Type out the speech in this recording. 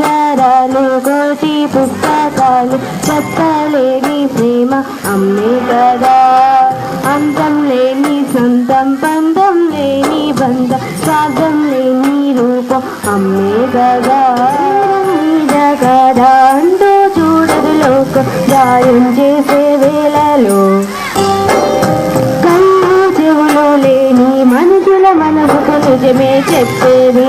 అక్షరాలు కోటి పుస్తకాలు చెప్పలేని ప్రేమ అమ్మే కదా. అంతం లేని సొంతం పంతం లేని బంధ స్వార్థం లేని రూపం అమ్మే కదా. కదా అంటూ చూడదు లోకం గాయం చేసే వేళలో. కళ్ళు చెవులు లేని మనుషుల మనసుకు నిజమే చెప్పేది